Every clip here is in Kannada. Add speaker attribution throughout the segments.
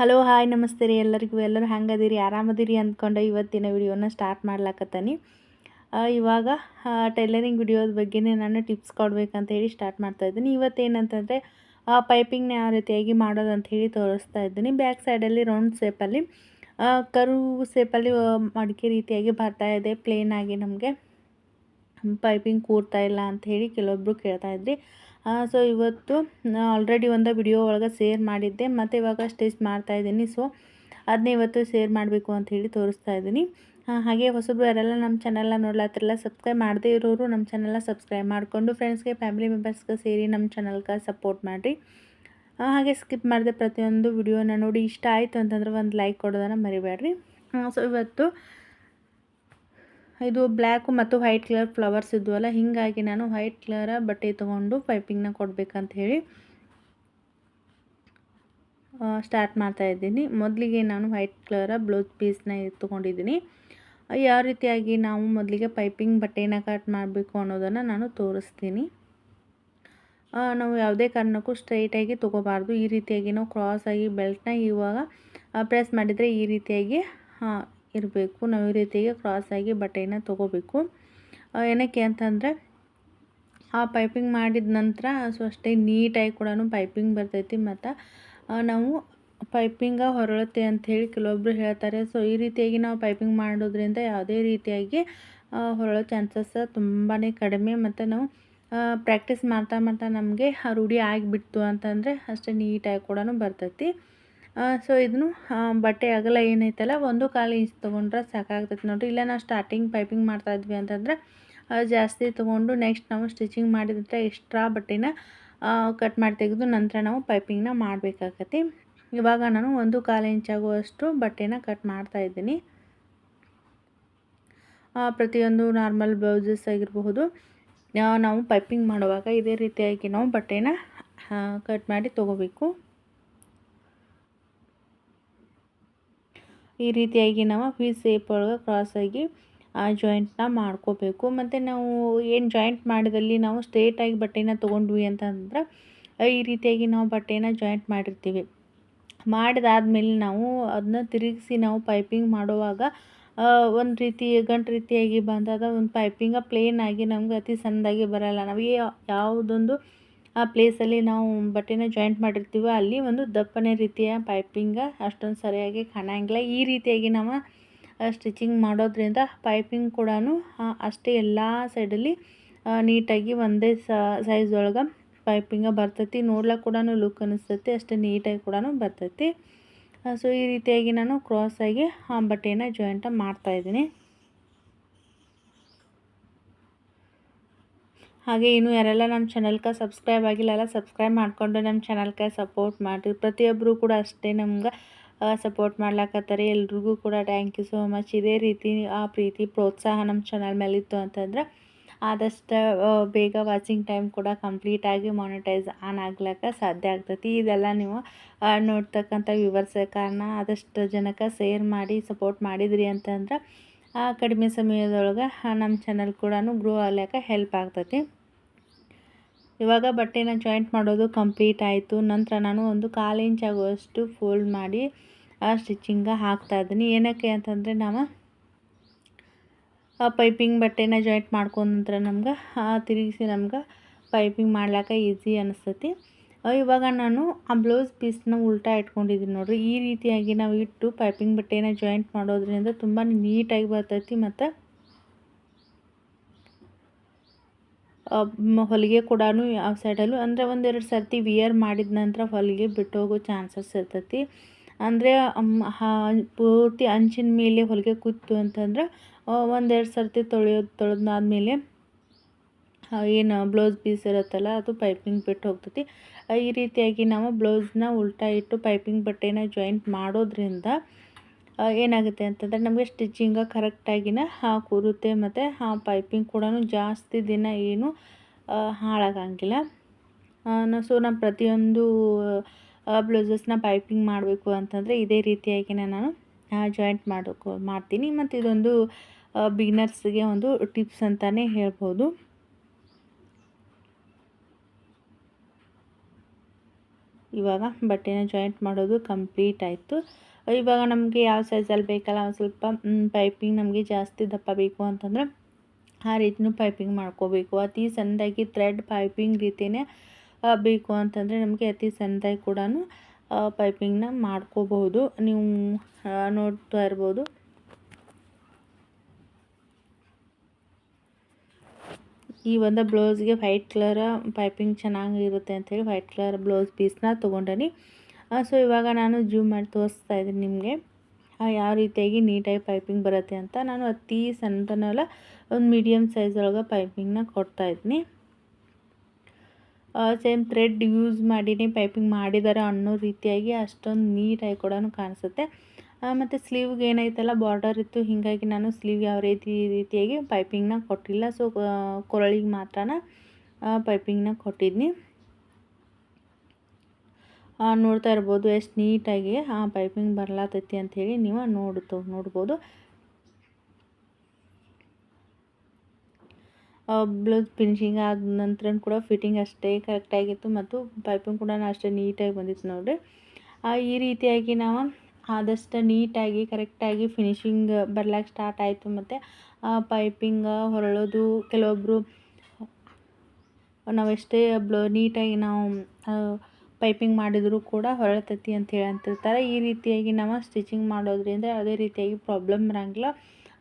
Speaker 1: ಹಲೋ ಹಾಯ್ ನಮಸ್ತೆ ರೀ ಎಲ್ಲರಿಗೂ ಎಲ್ಲರೂ ಹೆಂಗದಿರಿ? ಆರಾಮದಿರಿ ಅಂದ್ಕೊಂಡು ಇವತ್ತಿನ ವಿಡಿಯೋನ ಸ್ಟಾರ್ಟ್ ಮಾಡ್ಲಾಕತ್ತಾನೆ. ಇವಾಗ ಟೈಲರಿಂಗ್ ವಿಡಿಯೋದ ಬಗ್ಗೆನೇ ನಾನು ಟಿಪ್ಸ್ ಕೊಡ್ಬೇಕಂತ ಹೇಳಿ ಸ್ಟಾರ್ಟ್ ಮಾಡ್ತಾ ಇದ್ದೀನಿ. ಇವತ್ತೇನಂತಂದರೆ ಪೈಪಿಂಗ್ನ ಯಾವ ರೀತಿಯಾಗಿ ಮಾಡೋದು ಅಂತ ಹೇಳಿ ತೋರಿಸ್ತಾ ಇದ್ದೀನಿ. ಬ್ಯಾಕ್ ಸೈಡಲ್ಲಿ ರೌಂಡ್ ಶೇಪಲ್ಲಿ ಕರು ಶೇಪಲ್ಲಿ ಮಡಿಕೆ ರೀತಿಯಾಗಿ ಬರ್ತಾ ಇದೆ. ಪ್ಲೇನಾಗಿ ನಮಗೆ ಪೈಪಿಂಗ್ ಕೂರ್ತಾ ಇಲ್ಲ ಅಂತ ಹೇಳಿ ಕೆಲವೊಬ್ಬರು ಕೇಳ್ತಾ ಇದ್ರಿ. ಸೊ ಇವತ್ತು ಆಲ್ರೆಡಿ ಒಂದು ವಿಡಿಯೋ ಒಳಗೆ ಶೇರ್ ಮಾಡಿದ್ದೆ. ಮತ್ತು ಇವಾಗ ಸ್ಟಿಚ್ ಮಾಡ್ತಾಯಿದ್ದೀನಿ ಸೊ ಅದನ್ನೇ ಇವತ್ತು ಶೇರ್ ಮಾಡಬೇಕು ಅಂತ ಹೇಳಿ ತೋರಿಸ್ತಾ ಇದ್ದೀನಿ. ಹಾಗೆ ಹೊಸಬ್ರು ಯಾರೆಲ್ಲ ನಮ್ಮ ಚಾನೆಲ್ನ ನೋಡ್ಲಾತಿರಲ್ಲ ಸಬ್ಸ್ಕ್ರೈಬ್ ಮಾಡದೇ ಇರೋರು ನಮ್ಮ ಚಾನೆಲ್ನ ಸಬ್ಸ್ಕ್ರೈಬ್ ಮಾಡಿಕೊಂಡು ಫ್ರೆಂಡ್ಸ್ಗೆ ಫ್ಯಾಮಿಲಿ ಮೆಂಬರ್ಸ್ಗೆ ಸೇರಿ ನಮ್ಮ ಚಾನಲ್ಗೆ ಸಪೋರ್ಟ್ ಮಾಡಿರಿ. ಹಾಗೆ ಸ್ಕಿಪ್ ಮಾಡಿದೆ ಪ್ರತಿಯೊಂದು ವಿಡಿಯೋನ ನೋಡಿ ಇಷ್ಟ ಆಯಿತು ಅಂತಂದ್ರೆ ಒಂದು ಲೈಕ್ ಕೊಡೋದನ್ನು ಮರಿಬೇಡ್ರಿ ಸೊ ಇವತ್ತು ಇದು ಬ್ಲ್ಯಾಕು ಮತ್ತು ವೈಟ್ ಕಲರ್ ಫ್ಲವರ್ಸ್ ಇದ್ವಲ್ಲ, ಹೀಗಾಗಿ ನಾನು ವೈಟ್ ಕಲರ ಬಟ್ಟೆ ತೊಗೊಂಡು ಪೈಪಿಂಗ್ನ ಕೊಡಬೇಕಂತ ಹೇಳಿ ಸ್ಟಾರ್ಟ್ ಮಾಡ್ತಾ ಇದ್ದೀನಿ. ಮೊದಲಿಗೆ ನಾನು ವೈಟ್ ಕಲರ ಬ್ಲೌಸ್ ಪೀಸ್ನ ತೊಗೊಂಡಿದ್ದೀನಿ. ಯಾವ ರೀತಿಯಾಗಿ ನಾವು ಮೊದಲಿಗೆ ಪೈಪಿಂಗ್ ಬಟ್ಟೆನ ಕಟ್ ಮಾಡಬೇಕು ಅನ್ನೋದನ್ನು ನಾನು ತೋರಿಸ್ತೀನಿ. ನಾವು ಯಾವುದೇ ಕಾರಣಕ್ಕೂ ಸ್ಟ್ರೈಟಾಗಿ ತೊಗೋಬಾರ್ದು. ಈ ರೀತಿಯಾಗಿ ನಾವು ಕ್ರಾಸಾಗಿ ಬೆಲ್ಟ್ನ ಇವಾಗ ಪ್ರೆಸ್ ಮಾಡಿದರೆ ಈ ರೀತಿಯಾಗಿ ಇರಬೇಕು ನಾವು ಈ ರೀತಿಯಾಗಿ ಕ್ರಾಸಾಗಿ ಬಟ್ಟೆಯನ್ನು ತೊಗೋಬೇಕು. ಏನಕ್ಕೆ ಅಂತಂದರೆ, ಆ ಪೈಪಿಂಗ್ ಮಾಡಿದ ನಂತರ ಸೊ ಅಷ್ಟೇ ನೀಟಾಗಿ ಕೂಡ ಪೈಪಿಂಗ್ ಬರ್ತೈತಿ ಮತ್ತು ನಾವು ಪೈಪಿಂಗ ಹೊರಳುತ್ತೆ ಹೇಳಿ ಕೆಲವೊಬ್ರು ಹೇಳ್ತಾರೆ. ಸೊ ಈ ರೀತಿಯಾಗಿ ನಾವು ಪೈಪಿಂಗ್ ಮಾಡೋದ್ರಿಂದ ಯಾವುದೇ ರೀತಿಯಾಗಿ ಹೊರಳೋ ಚಾನ್ಸಸ್ ತುಂಬಾ ಕಡಿಮೆ ಮತ್ತು ನಾವು ಪ್ರಾಕ್ಟೀಸ್ ಮಾಡ್ತಾ ಮಾಡ್ತಾ ನಮಗೆ ರೂಢಿ ಆಗಿಬಿಡ್ತು ಅಂತಂದರೆ ಅಷ್ಟೇ ನೀಟಾಗಿ ಕೂಡ ಬರ್ತೈತಿ. ಸೊ ಇದನ್ನು ಬಟ್ಟೆ ಅಗಲ ಏನೈತಲ್ಲ, ಒಂದು ಕಾಲು ಇಂಚ್ ತೊಗೊಂಡ್ರೆ ಸಾಕಾಗ್ತೈತೆ ನೋಡಿರಿ. ಇಲ್ಲ ನಾವು ಸ್ಟಾರ್ಟಿಂಗ್ ಪೈಪಿಂಗ್ ಮಾಡ್ತಾಯಿದ್ವಿ ಅಂತಂದ್ರೆ ಜಾಸ್ತಿ ತೊಗೊಂಡು ನೆಕ್ಸ್ಟ್ ನಾವು ಸ್ಟಿಚಿಂಗ್ ಮಾಡಿದ್ರೆ ಎಕ್ಸ್ಟ್ರಾ ಬಟ್ಟೆನ ಕಟ್ ಮಾಡಿ ತೆಗೆದು ನಂತರ ನಾವು ಪೈಪಿಂಗ್ನ ಮಾಡಬೇಕಾಗತ್ತೆ. ಇವಾಗ ನಾನು ಒಂದು ಕಾಲು ಇಂಚಾಗುವಷ್ಟು ಬಟ್ಟೆನ ಕಟ್ ಮಾಡ್ತಾ ಇದ್ದೀನಿ. ಪ್ರತಿಯೊಂದು ನಾರ್ಮಲ್ ಬ್ಲೌಸಸ್ ಆಗಿರಬಹುದು ನಾವು ಪೈಪಿಂಗ್ ಮಾಡುವಾಗ ಇದೇ ರೀತಿಯಾಗಿ ನಾವು ಬಟ್ಟೆನ ಕಟ್ ಮಾಡಿ ತೊಗೋಬೇಕು. ಈ ರೀತಿಯಾಗಿ ನಾವು ವಿ ಸೇಪ್ ಒಳಗೆ ಕ್ರಾಸಾಗಿ ಜಾಯಿಂಟ್ನ ಮಾಡ್ಕೋಬೇಕು. ಮತ್ತು ನಾವು ಏನು ಜಾಯಿಂಟ್ ಮಾಡಿದಲ್ಲಿ ನಾವು ಸ್ಟ್ರೇಟಾಗಿ ಬಟ್ಟೆನ ತೊಗೊಂಡ್ವಿ ಅಂತಂದ್ರೆ, ಈ ರೀತಿಯಾಗಿ ನಾವು ಬಟ್ಟೆನ ಜಾಯಿಂಟ್ ಮಾಡಿರ್ತೀವಿ. ಮಾಡಿದಾದ್ಮೇಲೆ ನಾವು ಅದನ್ನ ತಿರುಗಿಸಿ ನಾವು ಪೈಪಿಂಗ್ ಮಾಡುವಾಗ ಒಂದು ರೀತಿ ಗಂಟು ರೀತಿಯಾಗಿ ಬಂದಾಗ, ಒಂದು ಪೈಪಿಂಗ ಪ್ಲೇನ್ ಆಗಿ ನಮ್ಗೆ ಅತಿ ಸಣ್ಣದಾಗಿ ಬರೋಲ್ಲ. ನಾವು ಯಾವುದೊಂದು ಆ ಪ್ಲೇಸಲ್ಲಿ ನಾವು ಬಟ್ಟೆನ ಜಾಯಿಂಟ್ ಮಾಡಿರ್ತೀವೋ, ಅಲ್ಲಿ ಒಂದು ದಪ್ಪನೆ ರೀತಿಯ ಪೈಪಿಂಗ ಅಷ್ಟೊಂದು ಸರಿಯಾಗಿ ಕಾಣಂಗಿಲ್ಲ. ಈ ರೀತಿಯಾಗಿ ನಾವು ಸ್ಟಿಚಿಂಗ್ ಮಾಡೋದ್ರಿಂದ ಪೈಪಿಂಗ್ ಕೂಡ ಅಷ್ಟೇ ಎಲ್ಲ ಸೈಡಲ್ಲಿ ನೀಟಾಗಿ ಒಂದೇ ಸೈಜ್ ಒಳಗೆ ಪೈಪಿಂಗ ಬರ್ತೈತಿ. ನೋಡ್ಲಿಕ್ಕೆ ಕೂಡ ಲುಕ್ ಅನಿಸ್ತೈತಿ, ಅಷ್ಟೇ ನೀಟಾಗಿ ಕೂಡ ಬರ್ತೈತಿ. ಸೊ ಈ ರೀತಿಯಾಗಿ ನಾನು ಕ್ರಾಸಾಗಿ ಆ, ಬಟ್ಟೆನ ಜಾಯಿಂಟ ಮಾಡ್ತಾಯಿದ್ದೀನಿ ಹಾಗೆ ಇನ್ನು ಯಾರೆಲ್ಲ ನಮ್ಮ ಚಾನಲ್ಗೆ ಸಬ್ಸ್ಕ್ರೈಬ್ ಆಗಿಲ್ಲ ಸಬ್ಸ್ಕ್ರೈಬ್ ಮಾಡಿಕೊಂಡು ನಮ್ಮ ಚಾನಲ್ಗೆ ಸಪೋರ್ಟ್ ಮಾಡಿರಿ. ಪ್ರತಿಯೊಬ್ಬರು ಕೂಡ ಅಷ್ಟೇ ನಮ್ಗೆ ಸಪೋರ್ಟ್ ಮಾಡ್ಲಾಕತ್ತಾರೆ. ಎಲ್ರಿಗೂ ಕೂಡ ಥ್ಯಾಂಕ್ ಯು ಸೋ ಮಚ್ ಇದೇ ರೀತಿ ಆ ಪ್ರೀತಿ, ಪ್ರೋತ್ಸಾಹ ನಮ್ಮ ಚಾನಲ್ ಮೇಲಿತ್ತು ಅಂತಂದ್ರೆ ಆದಷ್ಟು ಬೇಗ ವಾಚಿಂಗ್ ಟೈಮ್ ಕೂಡ ಕಂಪ್ಲೀಟಾಗಿ ಮಾನಿಟೈಸ್ ಆನ್ ಆಗ್ಲಾಕ ಸಾಧ್ಯ ಆಗ್ತೈತಿ. ಇದೆಲ್ಲ ನೀವು ನೋಡ್ತಕ್ಕಂಥ ವಿವರ್ಸ ಕಾರಣ ಆದಷ್ಟು ಜನಕ್ಕೆ ಶೇರ್ ಮಾಡಿ ಸಪೋರ್ಟ್ ಮಾಡಿದ್ರಿ ಅಂತಂದ್ರೆ ಕಡಿಮೆ ಸಮಯದೊಳಗೆ ನಮ್ಮ ಚಾನಲ್ ಕೂಡ ಗ್ರೋ ಆಗ್ಲಾಕ ಹೆಲ್ಪ್ ಆಗ್ತೈತಿ. ಇವಾಗ ಬಟ್ಟೆನ ಜಾಯಿಂಟ್ ಮಾಡೋದು ಕಂಪ್ಲೀಟ್ ಆಯಿತು. ನಂತರ ನಾನು ಒಂದು ಕಾಲು ಇಂಚ್ ಆಗುವಷ್ಟು ಫೋಲ್ಡ್ ಮಾಡಿ, ಆ ಸ್ಟಿಚಿಂಗ ಇದ್ದೀನಿ. ಏನಕ್ಕೆ ಅಂತಂದರೆ ನಾವು, ಆ ಪೈಪಿಂಗ್ ಬಟ್ಟೆನ ಜಾಯಿಂಟ್ ಮಾಡ್ಕೊಂಡ ನಂತರ ನಮ್ಗೆ ತಿರುಗಿಸಿ ನಮ್ಗೆ ಪೈಪಿಂಗ್ ಮಾಡ್ಲಿಕ್ಕೆ ಈಸಿ ಅನಿಸ್ತೈತಿ ಇವಾಗ ನಾನು ಆ ಬ್ಲೌಸ್ ಪೀಸ್ನ ಉಲ್ಟಾ ಇಟ್ಕೊಂಡಿದ್ದೀನಿ ನೋಡಿರಿ. ಈ ರೀತಿಯಾಗಿ ನಾವು ಇಟ್ಟು ಪೈಪಿಂಗ್ ಬಟ್ಟೆನ ಜಾಯಿಂಟ್ ಮಾಡೋದ್ರಿಂದ ತುಂಬಾ ನೀಟಾಗಿ ಬರ್ತೈತಿ ಮತ್ತು ಹೊಲಿಗೆ ಕೂಡ ಯಾವ ಸೈಡಲ್ಲೂ ಅಂದರೆ ಒಂದೆರಡು ಸರ್ತಿ ವಿಯರ್ ಮಾಡಿದ ನಂತರ ಹೊಲಿಗೆ ಬಿಟ್ಟು ಹೋಗೋ ಚಾನ್ಸಸ್ ಇರ್ತೈತಿ. ಅಂದರೆ ಪೂರ್ತಿ ಅಂಚಿನ ಮೇಲೆ ಹೊಲಿಗೆ ಕೂತು ಅಂತಂದ್ರೆ ಒಂದೆರಡು ಸರ್ತಿ ತೊಳೆಯೋದು ತೊಳೆದಾದ್ಮೇಲೆ ಏನು ಬ್ಲೌಸ್ ಪೀಸ್ ಇರುತ್ತಲ್ಲ, ಅದು ಪೈಪಿಂಗ್ ಬಿಟ್ಟು ಹೋಗ್ತೈತಿ. ಈ ರೀತಿಯಾಗಿ ನಾವು ಬ್ಲೌಸ್ನ ಉಲ್ಟಾ ಇಟ್ಟು ಪೈಪಿಂಗ್ ಬಟ್ಟೆನ ಜಾಯಿಂಟ್ ಮಾಡೋದ್ರಿಂದ ಏನಾಗುತ್ತೆ ಅಂತಂದರೆ ನಮಗೆ ಸ್ಟಿಚಿಂಗ ಕರೆಕ್ಟಾಗಿನ ಕೂರುತ್ತೆ ಮತ್ತು ಆ ಪೈಪಿಂಗ್ ಕೂಡ ಜಾಸ್ತಿ ದಿನ ಏನು ಹಾಳಾಗಂಗಿಲ್ಲ. ಸೊ ನಾನು ಪ್ರತಿಯೊಂದು ಬ್ಲೌಸಸ್ನ ಪೈಪಿಂಗ್ ಮಾಡಬೇಕು ಅಂತಂದರೆ ಇದೇ ರೀತಿಯಾಗಿ ನಾನು ಜಾಯಿಂಟ್ ಮಾಡಬೇಕು ಮಾಡ್ತೀನಿ. ಮತ್ತು ಇದೊಂದು ಬಿಗ್ನರ್ಸ್ಗೆ ಒಂದು ಟಿಪ್ಸ್ ಅಂತಲೇ ಹೇಳ್ಬೋದು. ಇವಾಗ ಬಟ್ಟೆನ ಜಾಯಿಂಟ್ ಮಾಡೋದು ಕಂಪ್ಲೀಟ್ ಆಯಿತು. ಇವಾಗ ನಮಗೆ ಯಾವ ಸೈಜಲ್ಲಿ ಬೇಕಲ್ಲ, ಒಂದು ಸ್ವಲ್ಪ ಪೈಪಿಂಗ್ ನಮಗೆ ಜಾಸ್ತಿ ದಪ್ಪ ಬೇಕು ಅಂತಂದ್ರೆ ಆ ರೀತಿಯೂ ಪೈಪಿಂಗ್ ಮಾಡ್ಕೋಬೇಕು. ಅತಿ ಸಣ್ಣದಾಗಿ ಥ್ರೆಡ್ ಪೈಪಿಂಗ್ ರೀತಿಯೇ ಬೇಕು ಅಂತಂದರೆ ನಮಗೆ ಅತಿ ಸಣ್ಣದಾಗಿ ಕೂಡ ಪೈಪಿಂಗ್ನ ಮಾಡ್ಕೋಬಹುದು. ನೀವು ನೋಡ್ತಾ ಇರ್ಬೋದು. ಈ ಒಂದು ಬ್ಲೌಸ್ಗೆ ವೈಟ್ ಕಲರ್ ಪೈಪಿಂಗ್ ಚೆನ್ನಾಗಿರುತ್ತೆ ಅಂಥೇಳಿ ವೈಟ್ ಕಲರ್ ಬ್ಲೌಸ್ ಪೀಸ್ನ ತೊಗೊಂಡನಿ. ಸೊ ಇವಾಗ ನಾನು ಜೂಮ್ ಮಾಡಿ ತೋರಿಸ್ತಾ ಇದ್ದೀನಿ ನಿಮಗೆ. ಯಾವ ರೀತಿಯಾಗಿ ನೀಟಾಗಿ ಪೈಪಿಂಗ್ ಬರುತ್ತೆ ಅಂತ. ನಾನು ಅತಿ ಸಣ್ಣದನ್ನೆಲ್ಲ ಒಂದು ಮೀಡಿಯಮ್ ಸೈಜ್ ಒಳಗೆ ಪೈಪಿಂಗ್ನ ಕೊಡ್ತಾಯಿದ್ದೀನಿ ಸೇಮ್ ಥ್ರೆಡ್ ಯೂಸ್ ಮಾಡಿನೇ ಪೈಪಿಂಗ್ ಮಾಡಿದ್ದಾರೆ ಅನ್ನೋ ರೀತಿಯಾಗಿ ಅಷ್ಟೊಂದು ನೀಟಾಗಿ ಕೂಡ ಕಾಣಿಸುತ್ತೆ. ಮತ್ತು ಸ್ಲೀವ್ಗೆ ಏನೈತಲ್ಲ ಬಾರ್ಡರ್ ಇತ್ತು. ಹೀಗಾಗಿ ನಾನು ಸ್ಲೀವ್ ಯಾವ ರೀತಿ, ರೀತಿಯಾಗಿ ಪೈಪಿಂಗ್ನ ಕೊಟ್ಟಿಲ್ಲ. ಸೊ ಕೊರಳಿಗೆ ಮಾತ್ರ ಪೈಪಿಂಗ್ನ ಕೊಟ್ಟಿದ್ನಿ ನೋಡ್ತಾ ಇರ್ಬೋದು, ಎಷ್ಟು ನೀಟಾಗಿ, ಆ ಪೈಪಿಂಗ್ ಬರ್ಲಾತೈತಿ ಅಂಥೇಳಿ ನೀವು ನೋಡ್ತು ನೋಡ್ಬೋದು. ಬ್ಲೌಸ್ ಫಿನಿಶಿಂಗ್ ಆದ ನಂತರ ಕೂಡ ಫಿಟ್ಟಿಂಗ್ ಅಷ್ಟೇ ಕರೆಕ್ಟಾಗಿತ್ತು ಮತ್ತು ಪೈಪಿಂಗ್ ಕೂಡ ಅಷ್ಟೇ ನೀಟಾಗಿ ಬಂದಿತ್ತು ನೋಡಿರಿ. ಈ ರೀತಿಯಾಗಿ ನಾವು ಆದಷ್ಟು ನೀಟಾಗಿ ಕರೆಕ್ಟಾಗಿ ಫಿನಿಶಿಂಗ್ ಬರ್ಲಿಕ್ಕೆ ಸ್ಟಾರ್ಟ್ ಆಯಿತು ಮತ್ತು ಪೈಪಿಂಗ್ ಹೊರಳೋದು. ಕೆಲವೊಬ್ಬರು ನಾವೆಷ್ಟೇ ಬ್ಲೌ ನೀಟಾಗಿ ನಾವು ಪೈಪಿಂಗ್ ಮಾಡಿದರೂ ಕೂಡ ಹೊರಳ್ತೈತಿ ಅಂತೇಳಿ ಅಂತಿರ್ತಾರೆ ಈ ರೀತಿಯಾಗಿ ನಾವು ಸ್ಟಿಚಿಂಗ್ ಮಾಡೋದ್ರಿಂದ ಯಾವುದೇ ರೀತಿಯಾಗಿ ಪ್ರಾಬ್ಲಮ್ ಇರೋಂಗಿಲ್ಲ.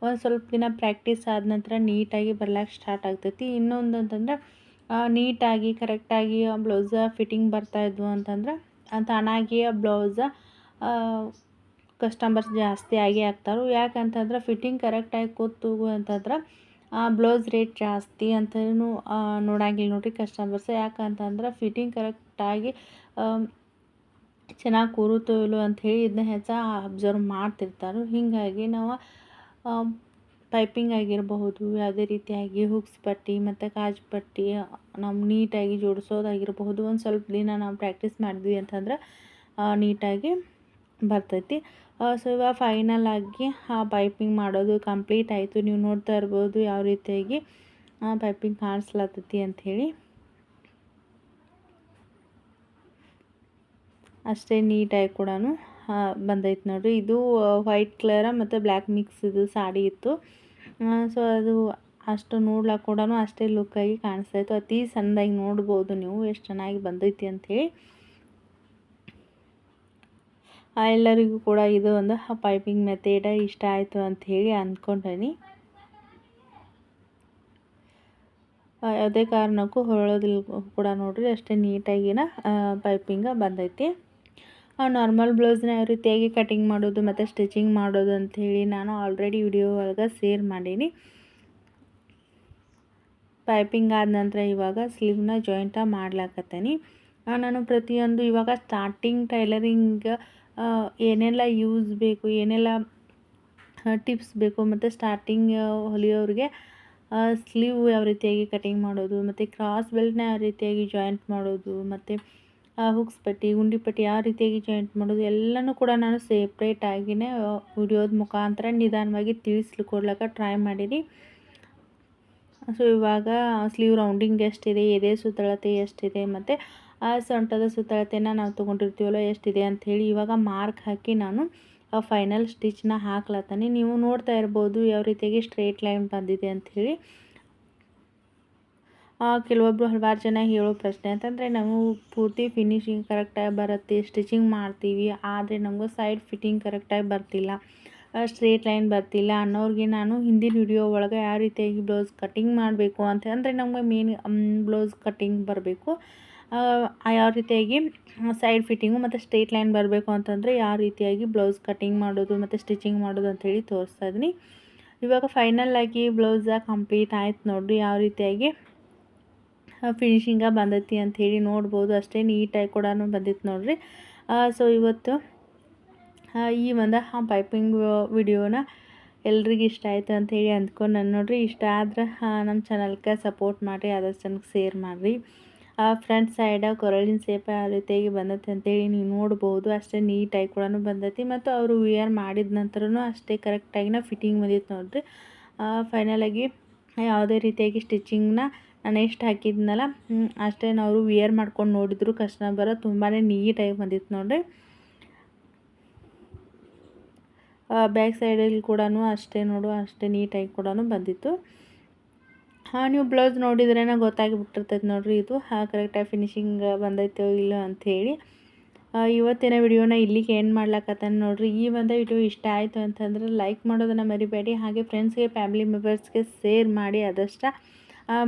Speaker 1: ಒಂದು ಸ್ವಲ್ಪ ದಿನ ಪ್ರಾಕ್ಟೀಸ್ ಆದ ನಂತರ ನೀಟಾಗಿ ಬರ್ಲಾಕೆ ಸ್ಟಾರ್ಟ್ ಆಗ್ತೈತಿ. ಇನ್ನೊಂದು ಅಂತಂದ್ರೆ ನೀಟಾಗಿ ಕರೆಕ್ಟಾಗಿ ಬ್ಲೌಸ ಫಿಟ್ಟಿಂಗ್ ಬರ್ತಾಯಿದ್ವು ಅಂತಂದ್ರೆ ತಾನಾಗಿ ಆ ಬ್ಲೌಸ ಕಸ್ಟಮರ್ಸ್ ಜಾಸ್ತಿ ಆಗಿ ಆಗ್ತಾರೆ ಯಾಕಂತಂದ್ರೆ ಫಿಟ್ಟಿಂಗ್ ಕರೆಕ್ಟಾಗಿ ಕೂತು ಅಂತಂದ್ರೆ, ಆ ಬ್ಲೌಸ್ ರೇಟ್ ಜಾಸ್ತಿ ಅಂತಲೂ ನೋಡಂಗಿಲ್ಲ ನೋಡಿರಿ ಕಸ್ಟಮರ್ಸ್ ಯಾಕಂತಂದ್ರೆ ಫಿಟ್ಟಿಂಗ್ ಕರೆಕ್ಟಾಗಿ ಚೆನ್ನಾಗಿ ಕೂರುತ್ತೋ ಇಲ್ಲೋ ಅಂಥೇಳಿ ಇದನ್ನ ಹೆಚ್ಚು ಅಬ್ಸರ್ವ್ ಮಾಡ್ತಿರ್ತಾರೆ. ಹೀಗಾಗಿ ನಾವು ಪೈಪಿಂಗ್ ಆಗಿರಬಹುದು, ಯಾವುದೇ ರೀತಿಯಾಗಿ ಹುಕ್ಸ್ ಪಟ್ಟಿ ಮತ್ತು ಕಾಜು ಪಟ್ಟಿ ನಾವು ನೀಟಾಗಿ ಜೋಡಿಸೋದಾಗಿರಬಹುದು. ಒಂದು ಸ್ವಲ್ಪ ದಿನ ನಾವು ಪ್ರಾಕ್ಟೀಸ್ ಮಾಡಿದ್ವಿ ಅಂತಂದ್ರೆ ನೀಟಾಗಿ ಬರ್ತೈತಿ. ಸೊ ಇವಾಗ ಫೈನಲ್ ಆಗಿ ಆ ಪೈಪಿಂಗ್ ಮಾಡೋದು ಕಂಪ್ಲೀಟ್ ಆಯಿತು. ನೀವು ನೋಡ್ತಾ ಇರ್ಬೋದು ಯಾವ ರೀತಿಯಾಗಿ ಪೈಪಿಂಗ್ ಕಾಣಿಸ್ಲತ್ತೈತಿ ಅಂಥೇಳಿ ಅಷ್ಟೇ ನೀಟಾಗಿ ಕೂಡ ಬಂದೈತೆ ನೋಡಿರಿ. ಇದು ವೈಟ್ ಕಲರ ಮತ್ತು ಬ್ಲ್ಯಾಕ್ ಮಿಕ್ಸ್ ಇದು ಸಾಡಿ ಇತ್ತು. ಸೊ ಅದು ಅಷ್ಟು ನೋಡ್ಲಾಕ ಕೂಡ ಅಷ್ಟೇ ಲುಕ್ಕಾಗಿ ಕಾಣಿಸ್ತಾಯಿತ್ತು. ಅತಿ ಸಣ್ಣದಾಗಿ ನೋಡ್ಬೋದು ನೀವು, ಎಷ್ಟು ಚೆನ್ನಾಗಿ ಬಂದೈತಿ ಅಂಥೇಳಿ ಎಲ್ಲರಿಗೂ ಕೂಡ ಇದು ಒಂದು ಪೈಪಿಂಗ್ ಮೆಥೇಡ ಇಷ್ಟ ಆಯಿತು ಅಂಥೇಳಿ ಅಂದ್ಕೊಂಡೀನಿ. ಯಾವುದೇ ಕಾರಣಕ್ಕೂ ಹೊರಳೋದಿಲ್ಲ ಕೂಡ ನೋಡಿರಿ, ಅಷ್ಟೇ ನೀಟಾಗಿನ ಪೈಪಿಂಗ ಬಂದೈತಿ. ನಾರ್ಮಲ್ ಬ್ಲೌಸ್ನ ಯಾವ ರೀತಿಯಾಗಿ ಕಟಿಂಗ್ ಮಾಡೋದು, ಮತ್ತು ಸ್ಟಿಚಿಂಗ್ ಮಾಡೋದು ಅಂಥೇಳಿ ನಾನು ಆಲ್ರೆಡಿ ವಿಡಿಯೋ ಒಳಗೆ ಸೇರ್ ಮಾಡೀನಿ. ಪೈಪಿಂಗ್ ಆದ ನಂತರ ಇವಾಗ ಸ್ಲೀವ್ನ ಜಾಯಿಂಟ ಮಾಡ್ಲಾಕತ್ತೀನಿ. ನಾನು ಪ್ರತಿಯೊಂದು ಇವಾಗ ಸ್ಟಾರ್ಟಿಂಗ್ ಟೈಲರಿಂಗ್ ಏನೆಲ್ಲ ಯೂಸ್ ಬೇಕು, ಏನೆಲ್ಲ ಟಿಪ್ಸ್ ಬೇಕು, ಮತ್ತು ಸ್ಟಾರ್ಟಿಂಗ್ ಹೊಲಿಯೋರಿಗೆ ಸ್ಲೀವ್ ಯಾವ ರೀತಿಯಾಗಿ ಕಟಿಂಗ್ ಮಾಡೋದು, ಮತ್ತು ಕ್ರಾಸ್ ಬೆಲ್ಟ್ನ ಯಾವ ರೀತಿಯಾಗಿ ಜಾಯಿಂಟ್ ಮಾಡೋದು, ಮತ್ತು ಹುಕ್ಸ್ ಪಟ್ಟಿ ಗುಂಡಿ ಪಟ್ಟಿ ಯಾವ ರೀತಿಯಾಗಿ ಜಾಯಿಂಟ್ ಮಾಡೋದು. ಎಲ್ಲನೂ ಕೂಡ ನಾನು ಸೇಪ್ರೇಟಾಗಿಯೇ ವಿಡಿಯೋದ ಮುಖಾಂತರ ನಿಧಾನವಾಗಿ ತಿಳಿಸ್ಲಿಕ್ಕೆ ಟ್ರೈ ಮಾಡೀನಿ ಸೊ ಇವಾಗ ಸ್ಲೀವ್ ರೌಂಡಿಂಗ್ ಎಷ್ಟಿದೆ, ಎದೆ ಸುತ್ತಳತೆ ಎಷ್ಟಿದೆ, ಮತ್ತು ಆ ಸೊಂಟದ ಸುತ್ತಳತೆನ ನಾವು ತೊಗೊಂಡಿರ್ತೀವಲ್ಲ, ಎಷ್ಟಿದೆ ಅಂಥೇಳಿ ಇವಾಗ ಮಾರ್ಕ್ ಹಾಕಿ ನಾನು ಫೈನಲ್ ಸ್ಟಿಚ್ನ ಹಾಕ್ಲತ್ತೀನಿ. ನೀವು ನೋಡ್ತಾ ಇರ್ಬೋದು ಯಾವ ರೀತಿಯಾಗಿ ಸ್ಟ್ರೇಟ್ ಲೈನ್ ಬಂದಿದೆ ಅಂಥೇಳಿ. ಕೆಲವೊಬ್ಬರು ಹಲವಾರು ಜನ ಹೇಳೋ ಪ್ರಶ್ನೆ ಅಂತಂದರೆ, ನಾವು ಪೂರ್ತಿ ಫಿನಿಶಿಂಗ್ ಕರೆಕ್ಟಾಗಿ ಬರುತ್ತೆ ಸ್ಟಿಚಿಂಗ್ ಮಾಡ್ತೀವಿ, ಆದರೆ ನಮಗೂ ಸೈಡ್ ಫಿಟ್ಟಿಂಗ್ ಕರೆಕ್ಟಾಗಿ ಬರ್ತಿಲ್ಲ ಸ್ಟ್ರೇಟ್ ಲೈನ್ ಬರ್ತಿಲ್ಲ ಅನ್ನೋರಿಗೆ ನಾನು ಹಿಂದಿನ ವಿಡಿಯೋ ಒಳಗೆ ಯಾವ ರೀತಿಯಾಗಿ ಬ್ಲೌಸ್ ಕಟ್ಟಿಂಗ್ ಮಾಡಬೇಕು ಅಂತ, ಅಂದರೆ ನಮಗೆ ಮೇನ್ ಬ್ಲೌಸ್ ಕಟ್ಟಿಂಗ್ ಬರಬೇಕು ಯಾವ ರೀತಿಯಾಗಿ ಸೈಡ್ ಫಿಟ್ಟಿಂಗು ಮತ್ತು ಸ್ಟ್ರೇಟ್ ಲೈನ್ ಬರಬೇಕು ಅಂತಂದರೆ ಯಾವ ರೀತಿಯಾಗಿ ಬ್ಲೌಸ್ ಕಟ್ಟಿಂಗ್ ಮಾಡೋದು ಮತ್ತು ಸ್ಟಿಚಿಂಗ್ ಮಾಡೋದು ಅಂಥೇಳಿ ತೋರಿಸ್ತಾ ಇದ್ದೀನಿ. ಇವಾಗ ಆಗಿ ಬ್ಲೌಸ ಕಂಪ್ಲೀಟ್ ಆಯ್ತು ನೋಡಿರಿ, ಯಾವ ರೀತಿಯಾಗಿ ಫಿನಿಶಿಂಗ ಬಂದೈತಿ ಅಂಥೇಳಿ ನೋಡ್ಬೋದು. ಅಷ್ಟೇ ನೀಟಾಗಿ ಕೂಡ ಬಂದಿತ್ತು ನೋಡಿರಿ. ಸೊ ಇವತ್ತು ಈ ಒಂದು ಪೈಪಿಂಗ್ ವಿಡಿಯೋನ ಎಲ್ರಿಗೂ ಇಷ್ಟ ಆಯಿತು ಅಂಥೇಳಿ ಅಂದ್ಕೊಂಡು ನಾನು ನೋಡಿರಿ. ಇಷ್ಟ ಆದ್ರೆ ನಮ್ಮ ಚಾನಲ್ಗೆ ಸಪೋರ್ಟ್ ಮಾಡಿರಿ ಆದಷ್ಟು ಜನಕ್ಕೆ ಶೇರ್ ಮಾಡಿರಿ ಫ್ರಂಟ್ ಸೈಡ ಕೊರಳಿನ ಸೇಪ ಆ ರೀತಿಯಾಗಿ ಬಂದೈತೆ ಅಂತೇಳಿ ನೀವು ನೋಡ್ಬೋದು. ಅಷ್ಟೇ ನೀಟಾಗಿ ಕೂಡ ಬಂದೈತಿ. ಮತ್ತು ಅವರು ವಿಯರ್ ಮಾಡಿದ ನಂತರನೂ ಅಷ್ಟೇ ಕರೆಕ್ಟಾಗಿ ಕರೆಕ್ಟಾಗಿನ ಫಿಟ್ಟಿಂಗ್ ಬಂದಿತ್ತು ನೋಡಿರಿ. ಫೈನಲಾಗಿ ಯಾವುದೇ ರೀತಿಯಾಗಿ ಸ್ಟಿಚಿಂಗ್ನ ನಾನು ಎಷ್ಟು ಹಾಕಿದ್ನಲ್ಲ ಹ್ಮ್, ಅಷ್ಟೇ ಅವರು ವಿಯರ್ ಮಾಡ್ಕೊಂಡು ನೋಡಿದ್ರು ಕಸ್ಟಮರ್ ತುಂಬಾ ನೀಟಾಗಿ ಬಂದಿತ್ತು ನೋಡಿರಿ. ಬ್ಯಾಕ್ ಸೈಡಲ್ಲಿ ಕೂಡ ಅಷ್ಟೇ ನೋಡು ಅಷ್ಟೇ ನೀಟಾಗಿ ಕೂಡ ಬಂದಿತ್ತು. ಹಾಂ ನೀವು ಬ್ಲೌಸ್ ನೋಡಿದ್ರೇ ಗೊತ್ತಾಗಿಬಿಟ್ಟಿರ್ತೈತೆ ನೋಡಿರಿ ಇದು ಹಾಂ ಕರೆಕ್ಟಾಗಿ ಫಿನಿಶಿಂಗ್ ಬಂದೈತೋ ಇಲ್ಲ ಅಂಥೇಳಿ ಇವತ್ತಿನ ವಿಡಿಯೋನ ಇಲ್ಲಿಗೆ ಏನು ಮಾಡ್ಲಕತ್ತಾನೆ ನೋಡಿರಿ. ಈ ಒಂದು ವಿಡಿಯೋ ಇಷ್ಟ ಆಯಿತು ಅಂತಂದ್ರೆ ಲೈಕ್ ಮಾಡೋದನ್ನು ಮರಿಬೇಡಿ. ಹಾಗೆ ಫ್ರೆಂಡ್ಸ್ಗೆ ಫ್ಯಾಮಿಲಿ ಮೆಂಬರ್ಸ್ಗೆ ಶೇರ್ ಮಾಡಿ ಆದಷ್ಟು. ಆ,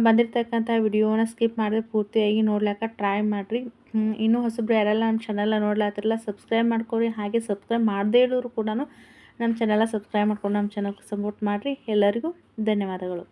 Speaker 1: ಬಂದಿರತಕ್ಕಂಥ ವಿಡಿಯೋನ ಸ್ಕಿಪ್ ಮಾಡದೆ ಪೂರ್ತಿಯಾಗಿ ನೋಡ್ಲಿಕ್ಕೆ ಟ್ರೈ ಮಾಡಿರಿ. ಇನ್ನೂ ಹೊಸಬ್ರು ಯಾರೆಲ್ಲ ನಮ್ಮ ಚಾನಲ್ನ ನೋಡ್ಲಾತಿರಲ್ಲ ಸಬ್ಸ್ಕ್ರೈಬ್ ಮಾಡ್ಕೊರಿ. ಹಾಗೆ ಸಬ್ಸ್ಕ್ರೈಬ್ ಮಾಡದೇ ಇರೋರು ಕೂಡ ನಮ್ಮ ಚಾನಲ್ನ ಸಬ್ಸ್ಕ್ರೈಬ್ ಮಾಡ್ಕೊಂಡು ನಮ್ಮ ಚಾನಲ್ಗೆ ಸಪೋರ್ಟ್ ಮಾಡಿರಿ. ಎಲ್ಲರಿಗೂ ಧನ್ಯವಾದಗಳು.